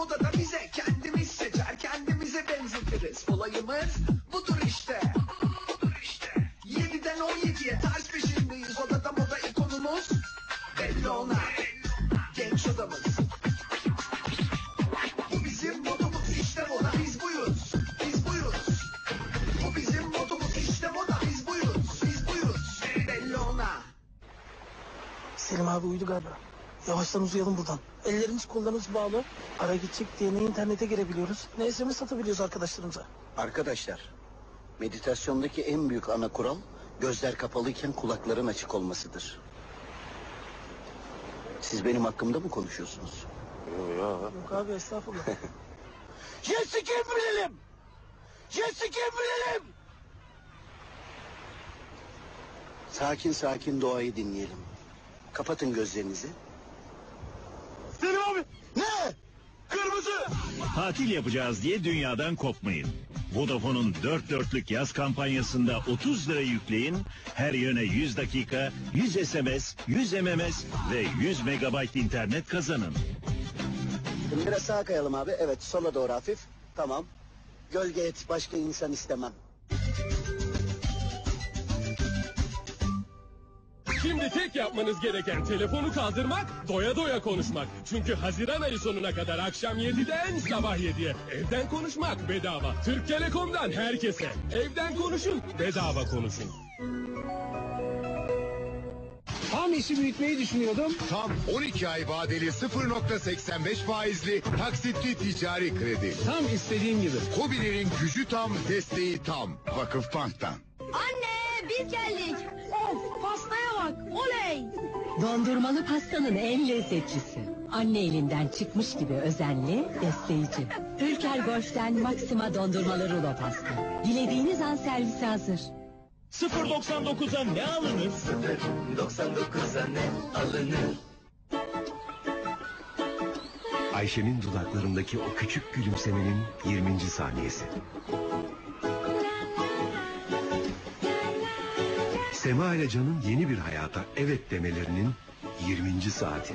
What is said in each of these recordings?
modada bize kendimiz seçer kendimize benzetiriz. Olayımız budur işte. Budur işte. 7'den 17'ye ters peşindeyiz odada moda ikonumuz. Belli ona. Genç odamız. Bu bizim modumuz işte moda biz buyuz. Biz buyuz. Bu bizim modumuz işte moda biz buyuz. Biz buyuz. Belli ona. Selim abi uyudu galiba. Yavaştan uzayalım buradan. Ellerimiz kollarımız bağlı. Ara gidecek diye ne internete girebiliyoruz ne SMS satabiliyoruz arkadaşlarımıza. Arkadaşlar, meditasyondaki en büyük ana kural gözler kapalıyken kulakların açık olmasıdır. Siz benim hakkımda mı konuşuyorsunuz? Yok abi estağfurullah. Jessica bilelim! Jessica bilelim! Sakin sakin doğayı dinleyelim. Kapatın gözlerinizi. Selim abi. Ne? Kırmızı. Tatil yapacağız diye dünyadan kopmayın. Vodafone'un 4 dörtlük yaz kampanyasında 30 lira yükleyin, her yöne 100 dakika, 100 SMS, 100 MMS ve 100 megabayt internet kazanın. Biraz sağa kayalım abi. Evet sola doğru hafif. Tamam. Gölge et başka insan istemem. Şimdi tek yapmanız gereken telefonu kaldırmak, doya doya konuşmak. Çünkü Haziran ayı sonuna kadar akşam 7'den sabah 7'ye evden konuşmak bedava. Türk Telekom'dan herkese. Evden konuşun, bedava konuşun. Tam işi büyütmeyi düşünüyordum. Tam 12 ay vadeli 0.85 faizli taksitli ticari kredi. Tam istediğim gibi. Hobilerin gücü tam, desteği tam. Vakıf Bank'tan. Anne biz geldik. Bak. Oley. Dondurmalı pastanın en lezzetlisi. Anne elinden çıkmış gibi özenli, besleyici. Ülker Golf'ten Maxima dondurmalı rulo pasta. Dilediğiniz an servise hazır. 0.99'a ne alınır? 99'a ne alınır? Ayşe'nin dudaklarındaki o küçük gülümsemenin 20. saniyesi. Sema ile Can'ın yeni bir hayata evet demelerinin 20. saati.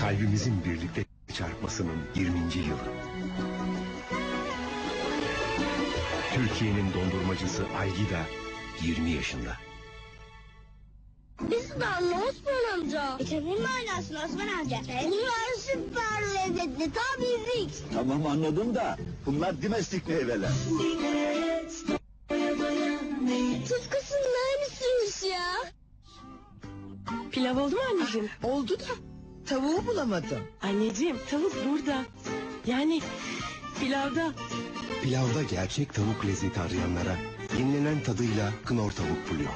Kalbimizin birlikte çarpmasının 20. yılı. Türkiye'nin dondurmacısı Aygida 20 yaşında. Biz de anne Osman amca. E mi oynarsın Osman amca? Bunlar süper lezzetli. Tam. Tamam anladım da bunlar dimestik meyveler. Tıpkısının aynısıymış ya. Pilav oldu mu anneciğim? Oldu da tavuğu bulamadım. Anneciğim tavuk burada. Yani pilavda. Pilavda gerçek tavuk lezzeti arayanlara yenilenen tadıyla Knorr tavuk buluyor.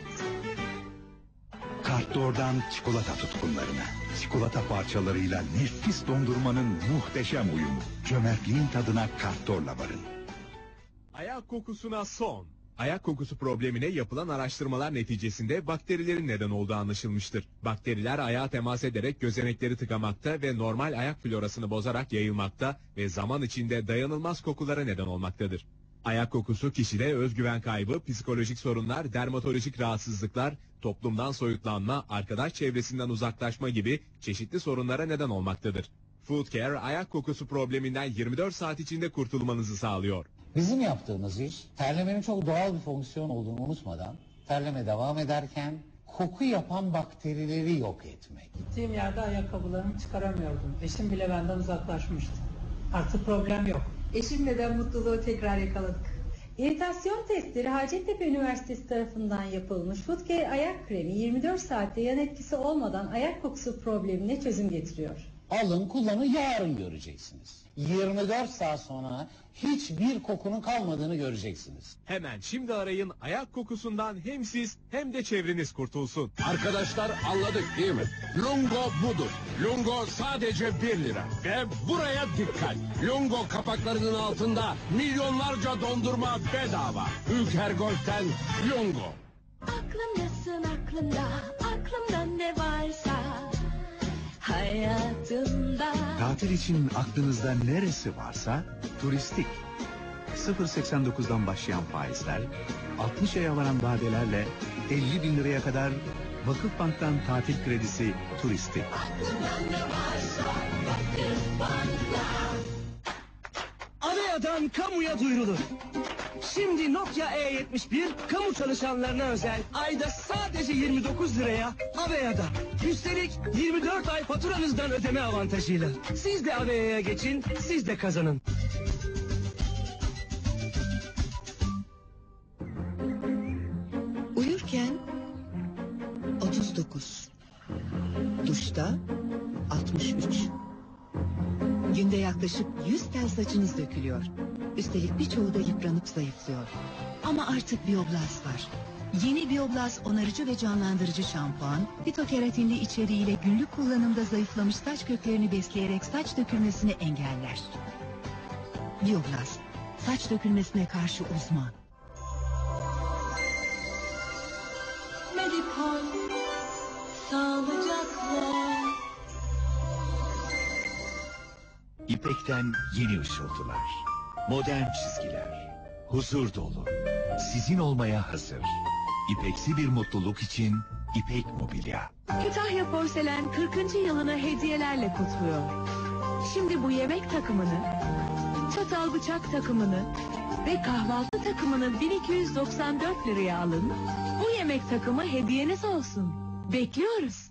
Kartdor'dan çikolata tutkunlarına. Çikolata parçalarıyla nefis dondurmanın muhteşem uyumu. Cömertliğin tadına Kartdor'la varın. Ayak kokusuna son. Ayak kokusu problemine yapılan araştırmalar neticesinde bakterilerin neden olduğu anlaşılmıştır. Bakteriler ayağa temas ederek gözenekleri tıkamakta ve normal ayak florasını bozarak yayılmakta ve zaman içinde dayanılmaz kokulara neden olmaktadır. Ayak kokusu kişide özgüven kaybı, psikolojik sorunlar, dermatolojik rahatsızlıklar, toplumdan soyutlanma, arkadaş çevresinden uzaklaşma gibi çeşitli sorunlara neden olmaktadır. Food Care ayak kokusu probleminden 24 saat içinde kurtulmanızı sağlıyor. Bizim yaptığımız iş terlemenin çok doğal bir fonksiyon olduğunu unutmadan terleme devam ederken koku yapan bakterileri yok etmek. Gittiğim yerde ayakkabılarımı çıkaramıyordum. Eşim bile benden uzaklaşmıştı. Artık problem yok. Eşimle de mutluluğu tekrar yakaladık. İritasyon testleri Hacettepe Üniversitesi tarafından yapılmış Foodcare ayak kremi 24 saatte yan etkisi olmadan ayak kokusu problemine çözüm getiriyor. Alın kullanın yarın göreceksiniz. 24 saat sonra hiçbir kokunun kalmadığını göreceksiniz. Hemen şimdi arayın ayak kokusundan hem siz hem de çevreniz kurtulsun. Arkadaşlar anladık değil mi? Lungo budur. Lungo sadece 1 lira. Ve buraya dikkat. Lungo kapaklarının altında milyonlarca dondurma bedava. Ülker Golf'ten Lungo. Aklımdasın aklımda. Aklımda ne varsa. Hayatımda. Tatil için aklınızda neresi varsa turistik. 0.89'dan başlayan faizler, 60 aya varan vadelerle 50 bin liraya kadar Vakıfbank'tan tatil kredisi turisti. Avea'dan kamuya duyurulur. Şimdi Nokia E71 kamu çalışanlarına özel ayda sadece 29 liraya Avea'da. Üstelik 24 ay faturanızdan ödeme avantajıyla. Siz de Avea'ya geçin, siz de kazanın. Uyurken 39. Duşta 63. Günde yaklaşık 100 tel saçınız dökülüyor. Üstelik birçoğu da yıpranıp zayıflıyor. Ama artık Bioblast var. Yeni Bioblast onarıcı ve canlandırıcı şampuan, fitokeratinli içeriğiyle günlük kullanımda zayıflamış saç köklerini besleyerek saç dökülmesini engeller. Bioblast, saç dökülmesine karşı uzman. Medipol sağlıcakla. İpek'ten yeni ışıltılar. Modern çizgiler. Huzur dolu. Sizin olmaya hazır. İpeksi bir mutluluk için İpek Mobilya. Kütahya Porselen 40. yılını hediyelerle kutluyor. Şimdi bu yemek takımını, çatal bıçak takımını ve kahvaltı takımını 1294 liraya alın. Bu yemek takımı hediyeniz olsun. Bekliyoruz.